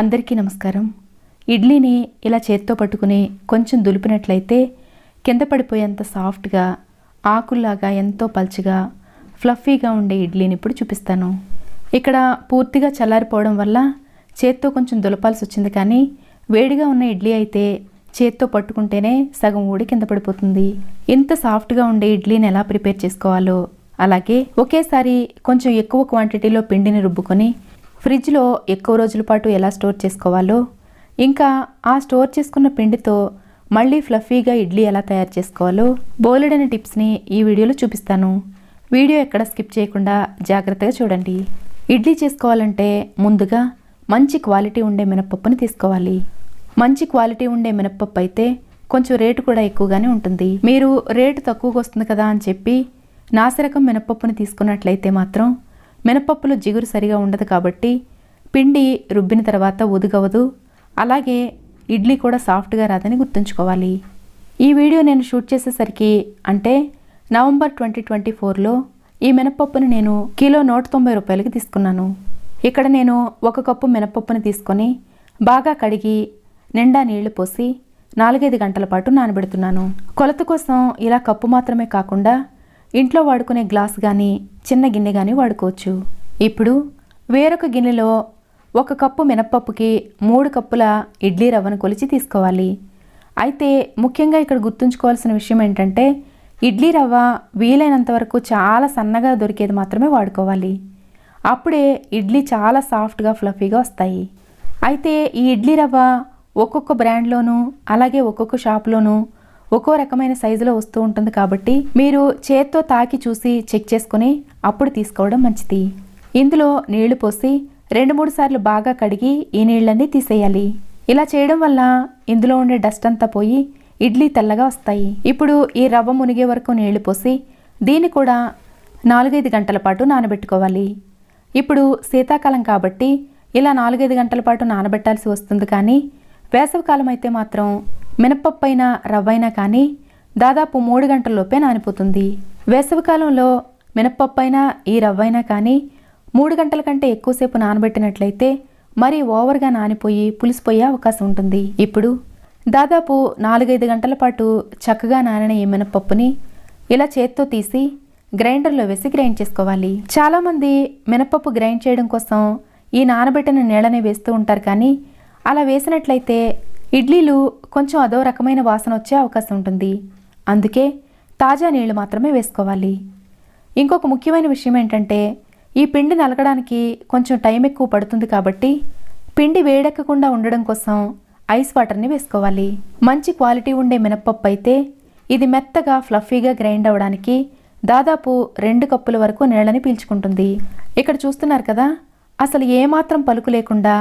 అందరికీ నమస్కారం. ఇడ్లీని ఇలా చేత్తో పట్టుకుని కొంచెం దులిపినట్లయితే కింద పడిపోయేంత సాఫ్ట్గా ఆకుల్లాగా ఎంతో పల్చగా ఫ్లఫీగా ఉండే ఇడ్లీని ఇప్పుడు చూపిస్తాను. ఇక్కడ పూర్తిగా చల్లారిపోవడం వల్ల చేత్తో కొంచెం దులపాల్సి వచ్చింది కానీ వేడిగా ఉన్న ఇడ్లీ అయితే చేత్తో పట్టుకుంటేనే సగం ఊడి కింద పడిపోతుంది. ఇంత సాఫ్ట్గా ఉండే ఇడ్లీని ఎలా ప్రిపేర్ చేసుకోవాలో అలాగే ఒకేసారి కొంచెం ఎక్కువ క్వాంటిటీలో పిండిని రుబ్బుకొని ఫ్రిడ్జ్లో ఎక్కువ రోజుల పాటు ఎలా స్టోర్ చేసుకోవాలో ఇంకా ఆ స్టోర్ చేసుకున్న పిండితో మళ్ళీ ఫ్లఫీగా ఇడ్లీ ఎలా తయారు చేసుకోవాలో బోలెడైన టిప్స్ని ఈ వీడియోలో చూపిస్తాను. వీడియో ఎక్కడ స్కిప్ చేయకుండా జాగ్రత్తగా చూడండి. ఇడ్లీ చేసుకోవాలంటే ముందుగా మంచి క్వాలిటీ ఉండే మినపప్పుని తీసుకోవాలి. మంచి క్వాలిటీ ఉండే మినపప్పు అయితే కొంచెం రేటు కూడా ఎక్కువగానే ఉంటుంది. మీరు రేటు తక్కువగా వస్తుంది కదా అని చెప్పి నాసిరకం మినపప్పుని తీసుకున్నట్లయితే మాత్రం మినపప్పులో జిగురు సరిగా ఉండదు కాబట్టి పిండి రుబ్బిన తర్వాత ఉదుగవదు. అలాగే ఇడ్లీ కూడా సాఫ్ట్గా రాదని గుర్తుంచుకోవాలి. ఈ వీడియో నేను షూట్ చేసేసరికి అంటే నవంబర్ ట్వంటీ ట్వంటీ ఫోర్లో ఈ మినపప్పుని నేను కిలో నూట తొంభై రూపాయలకి తీసుకున్నాను. ఇక్కడ నేను ఒక కప్పు మినపప్పుని తీసుకొని బాగా కడిగి నిండా నీళ్ళు పోసి నాలుగైదు గంటల పాటు నానబెడుతున్నాను. కొలత కోసం ఇలా కప్పు మాత్రమే కాకుండా ఇంట్లో వాడుకునే గ్లాస్ కానీ చిన్న గిన్నె కానీ వాడుకోవచ్చు. ఇప్పుడు వేరొక గిన్నెలో ఒక కప్పు మినప్పప్పుకి మూడు కప్పుల ఇడ్లీ రవ్వను కొలిచి తీసుకోవాలి. అయితే ముఖ్యంగా ఇక్కడ గుర్తుంచుకోవాల్సిన విషయం ఏంటంటే ఇడ్లీ రవ్వ వీలైనంత వరకు చాలా సన్నగా దొరికేది మాత్రమే వాడుకోవాలి. అప్పుడే ఇడ్లీ చాలా సాఫ్ట్గా ఫ్లఫీగా వస్తాయి. అయితే ఈ ఇడ్లీ రవ్వ ఒక్కొక్క బ్రాండ్లోనూ అలాగే ఒక్కొక్క షాప్లోనూ ఒక్కో రకమైన సైజులో వస్తూ ఉంటుంది కాబట్టి మీరు చేత్తో తాకి చూసి చెక్ చేసుకుని అప్పుడు తీసుకోవడం మంచిది. ఇందులో నీళ్ళు పోసి రెండు మూడు సార్లు బాగా కడిగి ఈ నీళ్ళన్నీ తీసేయాలి. ఇలా చేయడం వల్ల ఇందులో ఉండే డస్ట్ అంతా పోయి ఇడ్లీ తెల్లగా వస్తాయి. ఇప్పుడు ఈ రవ్వ మునిగే వరకు నీళ్ళు పోసి దీన్ని కూడా నాలుగైదు గంటల పాటు నానబెట్టుకోవాలి. ఇప్పుడు శీతాకాలం కాబట్టి ఇలా నాలుగైదు గంటల పాటు నానబెట్టాల్సి వస్తుంది కానీ వేసవికాలం అయితే మాత్రం మినపప్పు అయినా రవ్వైనా కానీ దాదాపు మూడు గంటల్లోపే నానిపోతుంది. వేసవికాలంలో మినపప్పు అయినా ఈ రవ్వైనా కానీ మూడు గంటల కంటే ఎక్కువసేపు నానబెట్టినట్లయితే మరీ ఓవర్గా నానిపోయి పులిసిపోయే అవకాశం ఉంటుంది. ఇప్పుడు దాదాపు నాలుగైదు గంటల పాటు చక్కగా నానిన ఈ మినపప్పుని ఇలా చేత్తో తీసి గ్రైండర్లో వేసి గ్రైండ్ చేసుకోవాలి. చాలామంది మినపప్పు గ్రైండ్ చేయడం కోసం ఈ నానబెట్టిన నీళ్ళనే వేస్తూ ఉంటారు కానీ అలా వేసినట్లయితే ఇడ్లీలు కొంచెం అదో రకమైన వాసన వచ్చే అవకాశం ఉంటుంది. అందుకే తాజా నీళ్ళు మాత్రమే వేసుకోవాలి. ఇంకొక ముఖ్యమైన విషయం ఏంటంటే ఈ పిండి నలగడానికి కొంచెం టైం ఎక్కువ పడుతుంది కాబట్టి పిండి వేడెక్కకుండా ఉండడం కోసం ఐస్ వాటర్ని వేసుకోవాలి. మంచి క్వాలిటీ ఉండే మినప్పప్పు అయితే ఇది మెత్తగా ఫ్లఫీగా గ్రైండ్ అవ్వడానికి దాదాపు రెండు కప్పుల వరకు నీళ్ళని పీల్చుకుంటుంది. ఇక్కడ చూస్తున్నారు కదా అసలు ఏమాత్రం పలుకు లేకుండా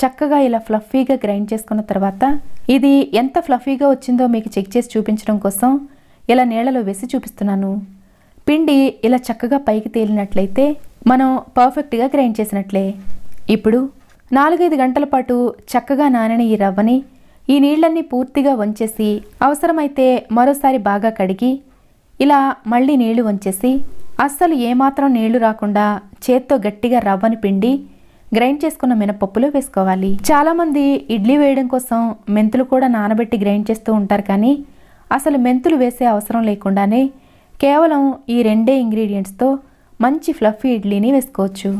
చక్కగా ఇలా ఫ్లఫీగా గ్రైండ్ చేసుకున్న తర్వాత ఇది ఎంత ఫ్లఫీగా వచ్చిందో మీకు చెక్ చేసి చూపించడం కోసం ఇలా నీళ్ళలో వేసి చూపిస్తున్నాను. పిండి ఇలా చక్కగా పైకి తేలినట్లయితే మనం పర్ఫెక్ట్గా గ్రైండ్ చేసినట్లే. ఇప్పుడు నాలుగైదు గంటల పాటు చక్కగా నానని ఈ రవ్వని ఈ నీళ్ళన్నీ పూర్తిగా వంచేసి అవసరమైతే మరోసారి బాగా కడిగి ఇలా మళ్ళీ నీళ్ళు వంచేసి అస్సలు ఏమాత్రం నీళ్ళు రాకుండా చేత్తో గట్టిగా రవ్వని పిండి గ్రైండ్ చేసుకున్న మినపప్పులో వేసుకోవాలి. చాలామంది ఇడ్లీ వేయడం కోసం మెంతులు కూడా నానబెట్టి గ్రైండ్ చేస్తూ ఉంటారు కానీ అసలు మెంతులు వేసే అవసరం లేకుండానే కేవలం ఈ రెండే ఇంగ్రీడియంట్స్తో మంచి ఫ్లఫీ ఇడ్లీని వేసుకోవచ్చు.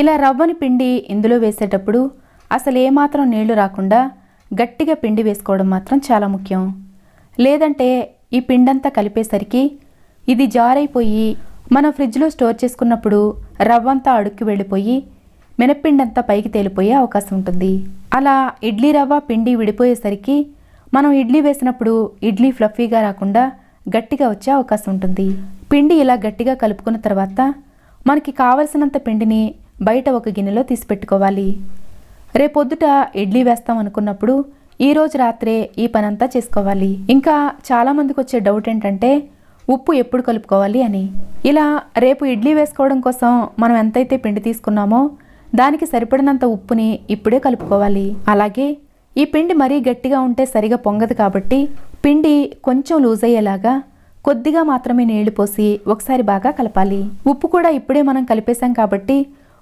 ఇలా రవ్వని పిండి ఇందులో వేసేటప్పుడు అసలు ఏమాత్రం నీళ్ళు రాకుండా గట్టిగా పిండి వేసుకోవడం మాత్రం చాలా ముఖ్యం. లేదంటే ఈ పిండంతా కలిపేసరికి ఇది జారైపోయి మనం ఫ్రిడ్జ్లో స్టోర్ చేసుకున్నప్పుడు రవ్వంతా అడుక్కి వెళ్ళిపోయి మినప్పిండంతా పైకి తేలిపోయే అవకాశం ఉంటుంది. అలా ఇడ్లీ రవ్వ పిండి విడిపోయేసరికి మనం ఇడ్లీ వేసినప్పుడు ఇడ్లీ ఫ్లఫీగా రాకుండా గట్టిగా వచ్చే అవకాశం ఉంటుంది. పిండి ఇలా గట్టిగా కలుపుకున్న తర్వాత మనకి కావలసినంత పిండిని బయట ఒక గిన్నెలో తీసి పెట్టుకోవాలి రేపొద్దుట ఇడ్లీ వేస్తాం అనుకున్నప్పుడు ఈ రోజు రాత్రే ఈ పనంతా చేసుకోవాలి. ఇంకా చాలామందికి వచ్చే డౌట్ ఏంటంటే ఉప్పు ఎప్పుడు కలుపుకోవాలి అని. ఇలా రేపు ఇడ్లీ వేసుకోవడం కోసం మనం ఎంతైతే పిండి తీసుకున్నామో దానికి సరిపడినంత ఉప్పుని ఇప్పుడే కలుపుకోవాలి. అలాగే ఈ పిండి మరీ గట్టిగా ఉంటే సరిగా పొంగదు కాబట్టి పిండి కొంచెం లూజ్ అయ్యేలాగా కొద్దిగా మాత్రమే నీళ్ళు పోసి ఒకసారి బాగా కలపాలి. ఉప్పు కూడా ఇప్పుడే మనం కలిపేశాం కాబట్టి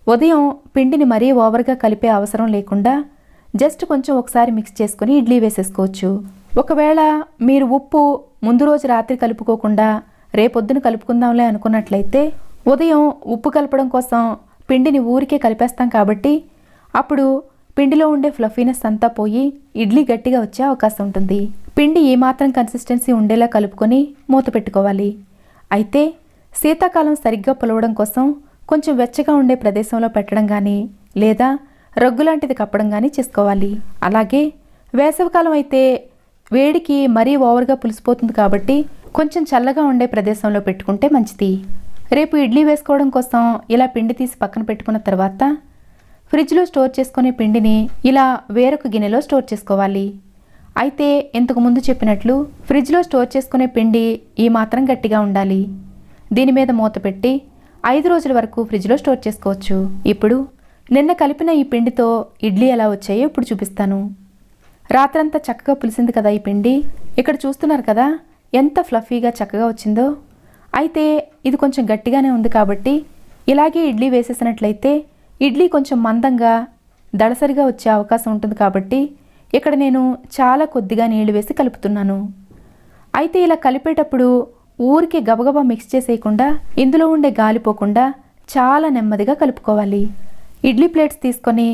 ఉదయం పిండిని మరీ ఓవర్గా కలిపే అవసరం లేకుండా జస్ట్ కొంచెం ఒకసారి మిక్స్ చేసుకొని ఇడ్లీ వేసేసుకోవచ్చు. ఒకవేళ మీరు ఉప్పు ముందు రోజు రాత్రి కలుపుకోకుండా రేపొద్దున కలుపుకుందాంలే అనుకున్నట్లయితే ఉదయం ఉప్పు కలపడం కోసం పిండిని ఊరికే కలిపేస్తాం కాబట్టి అప్పుడు పిండిలో ఉండే ఫ్లఫీనెస్ అంతా పోయి ఇడ్లీ గట్టిగా వచ్చే అవకాశం ఉంటుంది. పిండి ఏమాత్రం కన్సిస్టెన్సీ ఉండేలా కలుపుకొని మూత పెట్టుకోవాలి. అయితే శీతాకాలం సరిగ్గా పులవడం కోసం కొంచెం వెచ్చగా ఉండే ప్రదేశంలో పెట్టడం కానీ లేదా రగ్గు లాంటిది కప్పడం కానీ చేసుకోవాలి. అలాగే వేసవికాలం అయితే వేడికి మరీ ఓవర్గా పులిసిపోతుంది కాబట్టి కొంచెం చల్లగా ఉండే ప్రదేశంలో పెట్టుకుంటే మంచిది. రేపు ఇడ్లీ వేసుకోవడం కోసం ఇలా పిండి తీసి పక్కన పెట్టుకున్న తర్వాత ఫ్రిడ్జ్లో స్టోర్ చేసుకునే పిండిని ఇలా వేరొక గిన్నెలో స్టోర్ చేసుకోవాలి. అయితే ఇంతకు ముందు చెప్పినట్లు ఫ్రిడ్జ్లో స్టోర్ చేసుకునే పిండి ఈ మాత్రం గట్టిగా ఉండాలి. దీని మీద మూత పెట్టి ఐదు రోజుల వరకు ఫ్రిడ్జ్లో స్టోర్ చేసుకోవచ్చు. ఇప్పుడు నిన్న కలిపిన ఈ పిండితో ఇడ్లీ ఎలా వచ్చాయో ఇప్పుడు చూపిస్తాను. రాత్రంతా చక్కగా పులిసింది కదా ఈ పిండి? ఇక్కడ చూస్తున్నారు కదా ఎంత ఫ్లఫీగా చక్కగా వచ్చిందో. అయితే ఇది కొంచెం గట్టిగానే ఉంది కాబట్టి ఇలాగే ఇడ్లీ వేసేసినట్లయితే ఇడ్లీ కొంచెం మందంగా దడసరిగా వచ్చే అవకాశం ఉంటుంది కాబట్టి ఇక్కడ నేను చాలా కొద్దిగా నీళ్ళు వేసి కలుపుతున్నాను. అయితే ఇలా కలిపేటప్పుడు ఊరికి గబగబా మిక్స్ చేసేయకుండా ఇందులో ఉండే గాలిపోకుండా చాలా నెమ్మదిగా కలుపుకోవాలి. ఇడ్లీ ప్లేట్స్ తీసుకొని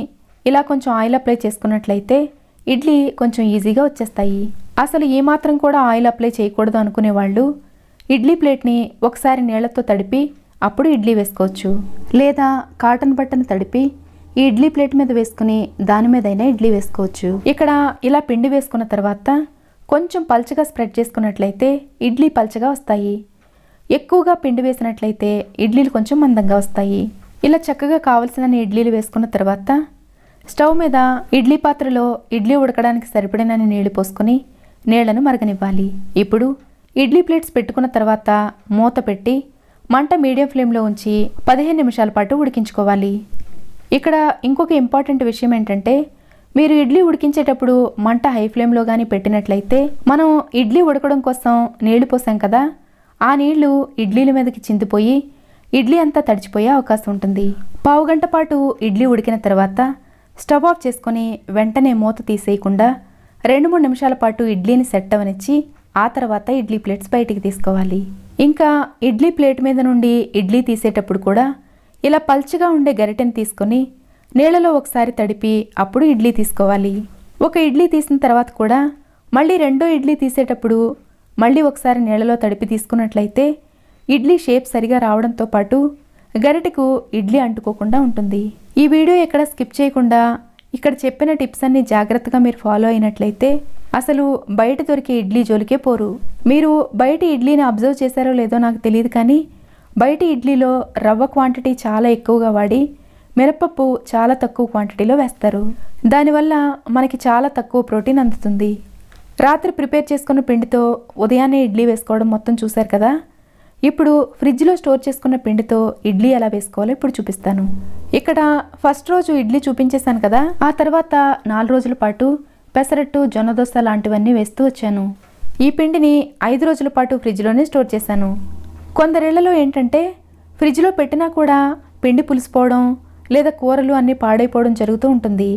ఇలా కొంచెం ఆయిల్ అప్లై చేసుకున్నట్లయితే ఇడ్లీ కొంచెం ఈజీగా వచ్చేస్తాయి. అసలు ఏమాత్రం కూడా ఆయిల్ అప్లై చేయకూడదు అనుకునే వాళ్ళు ఇడ్లీ ప్లేట్ని ఒకసారి నీళ్ళతో తడిపి అప్పుడు ఇడ్లీ వేసుకోవచ్చు. లేదా కాటన్ బట్టను తడిపి ఈ ఇడ్లీ ప్లేట్ మీద వేసుకుని దాని మీదైనా ఇడ్లీ వేసుకోవచ్చు. ఇక్కడ ఇలా పిండి వేసుకున్న తర్వాత కొంచెం పల్చగా స్ప్రెడ్ చేసుకున్నట్లయితే ఇడ్లీ పల్చగా వస్తాయి. ఎక్కువగా పిండి వేసినట్లయితే ఇడ్లీలు కొంచెం మందంగా వస్తాయి. ఇలా చక్కగా కావలసిన ఇడ్లీలు వేసుకున్న తర్వాత స్టవ్ మీద ఇడ్లీ పాత్రలో ఇడ్లీ ఉడకడానికి సరిపడినన్ని నీళ్ళు పోసుకొని నీళ్ళను మరగనివ్వాలి. ఇప్పుడు ఇడ్లీ ప్లేట్స్ పెట్టుకున్న తర్వాత మూత పెట్టి మంట మీడియం ఫ్లేమ్లో ఉంచి పదిహేను నిమిషాల పాటు ఉడికించుకోవాలి. ఇక్కడ ఇంకొక ఇంపార్టెంట్ విషయం ఏంటంటే మీరు ఇడ్లీ ఉడికించేటప్పుడు మంట హై ఫ్లేమ్లో కానీ పెట్టినట్లయితే మనం ఇడ్లీ ఉడకడం కోసం నీళ్ళు పోసాం కదా ఆ నీళ్ళు ఇడ్లీల మీదకి చిందిపోయి ఇడ్లీ అంతా తడిచిపోయే అవకాశం ఉంటుంది. పావు గంట పాటు ఇడ్లీ ఉడికిన తర్వాత స్టవ్ ఆఫ్ చేసుకొని వెంటనే మూత తీసేయకుండా రెండు మూడు నిమిషాల పాటు ఇడ్లీని సెట్ అవనిచ్చి ఆ తర్వాత ఇడ్లీ ప్లేట్స్ బయటికి తీసుకోవాలి. ఇంకా ఇడ్లీ ప్లేట్ మీద నుండి ఇడ్లీ తీసేటప్పుడు కూడా ఇలా పల్చగా ఉండే గరిటెని తీసుకొని నీళ్ళలో ఒకసారి తడిపి అప్పుడు ఇడ్లీ తీసుకోవాలి. ఒక ఇడ్లీ తీసిన తర్వాత కూడా మళ్ళీ రెండో ఇడ్లీ తీసేటప్పుడు మళ్ళీ ఒకసారి నీళ్ళలో తడిపి తీసుకున్నట్లయితే ఇడ్లీ షేప్ సరిగా రావడంతో పాటు గరిటకు ఇడ్లీ అంటుకోకుండా ఉంటుంది. ఈ వీడియో ఎక్కడ స్కిప్ చేయకుండా ఇక్కడ చెప్పిన టిప్స్ అన్ని జాగ్రత్తగా మీరు ఫాలో అయినట్లయితే అసలు బయట దొరికే ఇడ్లీ జోలికే పోరు. మీరు బయట ఇడ్లీని అబ్జర్వ్ చేశారో లేదో నాకు తెలియదు కానీ బయట ఇడ్లీలో రవ్వ క్వాంటిటీ చాలా ఎక్కువగా వాడి మినపప్పు చాలా తక్కువ క్వాంటిటీలో వేస్తారు. దానివల్ల మనకి చాలా తక్కువ ప్రోటీన్ అందుతుంది. రాత్రి ప్రిపేర్ చేసుకున్న పిండితో ఉదయాన్నే ఇడ్లీ వేసుకోవడం మొత్తం చూశారు కదా? ఇప్పుడు ఫ్రిడ్జ్లో స్టోర్ చేసుకున్న పిండితో ఇడ్లీ ఎలా వేసుకోవాలో ఇప్పుడు చూపిస్తాను. ఇక్కడ ఫస్ట్ రోజు ఇడ్లీ చూపించేశాను కదా? ఆ తర్వాత నాలుగు రోజుల పాటు పెసరట్టు జొన్నదోస లాంటివన్నీ వేస్తూ వచ్చాను. ఈ పిండిని ఐదు రోజుల పాటు ఫ్రిడ్జ్లోనే స్టోర్ చేశాను. కొందరిళ్ళలో ఏంటంటే ఫ్రిడ్జ్లో పెట్టినా కూడా పిండి పులిసిపోవడం లేదా కూరలు అన్నీ పాడైపోవడం జరుగుతూ ఉంటుంది.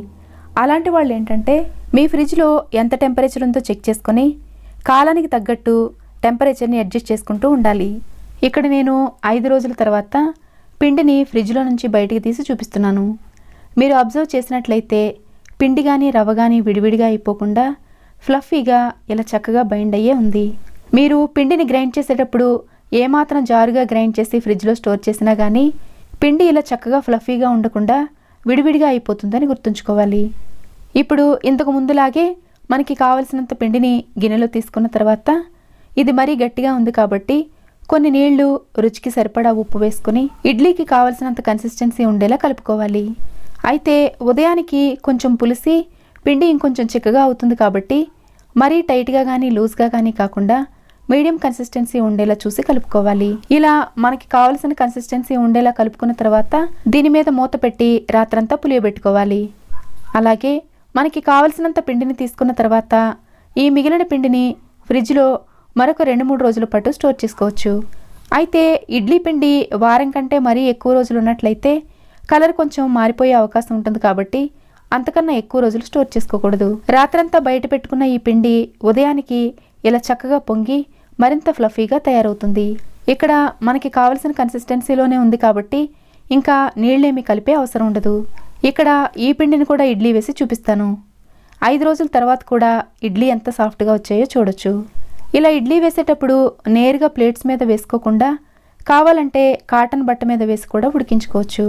అలాంటి వాళ్ళు ఏంటంటే మీ ఫ్రిడ్జ్లో ఎంత టెంపరేచర్ ఉందో చెక్ చేసుకొని కాలానికి తగ్గట్టు టెంపరేచర్ని అడ్జస్ట్ చేసుకుంటూ ఉండాలి. ఇక్కడ నేను ఐదు రోజుల తర్వాత పిండిని ఫ్రిడ్జ్లో నుంచి బయటికి తీసి చూపిస్తున్నాను. మీరు అబ్జర్వ్ చేసినట్లయితే పిండి కానీ రవ్వ కానీ విడివిడిగా అయిపోకుండా ఫ్లఫీగా ఇలా చక్కగా బైండ్ అయ్యే ఉంది. మీరు పిండిని గ్రైండ్ చేసేటప్పుడు ఏమాత్రం జారుగా గ్రైండ్ చేసి ఫ్రిడ్జ్లో స్టోర్ చేసినా కానీ పిండి ఇలా చక్కగా ఫ్లఫీగా ఉండకుండా విడివిడిగా అయిపోతుందని గుర్తుంచుకోవాలి. ఇప్పుడు ఇంతకు ముందులాగే మనకి కావలసినంత పిండిని గిన్నెలో తీసుకున్న తర్వాత ఇది మరీ గట్టిగా ఉంది కాబట్టి కొన్ని నీళ్ళు రుచికి సరిపడా ఉప్పు వేసుకొని ఇడ్లీకి కావలసినంత కన్సిస్టెన్సీ ఉండేలా కలుపుకోవాలి. అయితే ఉదయానికి కొంచెం పులిసి పిండి ఇంకొంచెం చిక్కగా అవుతుంది కాబట్టి మరీ టైట్గా కానీ లూజ్గా కానీ కాకుండా మీడియం కన్సిస్టెన్సీ ఉండేలా చూసి కలుపుకోవాలి. ఇలా మనకి కావలసిన కన్సిస్టెన్సీ ఉండేలా కలుపుకున్న తర్వాత దీని మీద మూత పెట్టి రాత్రంతా పులియబెట్టుకోవాలి. అలాగే మనకి కావలసినంత పిండిని తీసుకున్న తర్వాత ఈ మిగిలిన పిండిని ఫ్రిడ్జ్లో మరొక రెండు మూడు రోజుల పాటు స్టోర్ చేసుకోవచ్చు. అయితే ఇడ్లీ పిండి వారం కంటే మరీ ఎక్కువ రోజులు ఉన్నట్లయితే కలర్ కొంచెం మారిపోయే అవకాశం ఉంటుంది కాబట్టి అంతకన్నా ఎక్కువ రోజులు స్టోర్ చేసుకోకూడదు. రాత్రంతా బయట పెట్టుకున్న ఈ పిండి ఉదయానికి ఇలా చక్కగా పొంగి మరింత ఫ్లఫీగా తయారవుతుంది. ఇక్కడ మనకి కావలసిన కన్సిస్టెన్సీలోనే ఉంది కాబట్టి ఇంకా నీళ్ళేమి కలిపే అవసరం ఉండదు. ఇక్కడ ఈ పిండిని కూడా ఇడ్లీ వేసి చూపిస్తాను. ఐదు రోజుల తర్వాత కూడా ఇడ్లీ ఎంత సాఫ్ట్గా వచ్చాయో చూడొచ్చు. ఇలా ఇడ్లీ వేసేటప్పుడు నేరుగా ప్లేట్స్ మీద వేసుకోకుండా కావాలంటే కాటన్ బట్ట మీద వేసి కూడా ఉడికించుకోవచ్చు.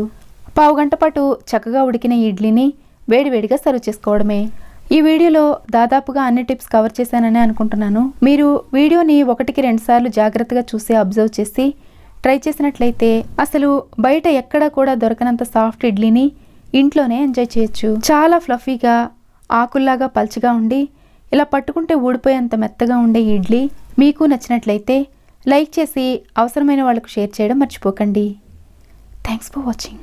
పావు గంట పాటు చక్కగా ఉడికిన ఇడ్లీని వేడివేడిగా సర్వ్ చేసుకోవడమే. ఈ వీడియోలో దాదాపుగా అన్ని టిప్స్ కవర్ చేశానని అనుకుంటున్నాను. మీరు వీడియోని ఒకటికి రెండుసార్లు జాగ్రత్తగా చూసి అబ్జర్వ్ చేసి ట్రై చేసినట్లయితే అసలు బయట ఎక్కడా కూడా దొరకనంత సాఫ్ట్ ఇడ్లీని ఇంట్లోనే ఎంజాయ్ చేయొచ్చు. చాలా ఫ్లఫీగా ఆకుల్లాగా పల్చగా ఉండి ఇలా పట్టుకుంటే ఊడిపోయేంత మెత్తగా ఉండే ఇడ్లీ మీకు నచ్చినట్లయితే లైక్ చేసి అవసరమైన వాళ్ళకు షేర్ చేయడం మర్చిపోకండి. Thanks for watching.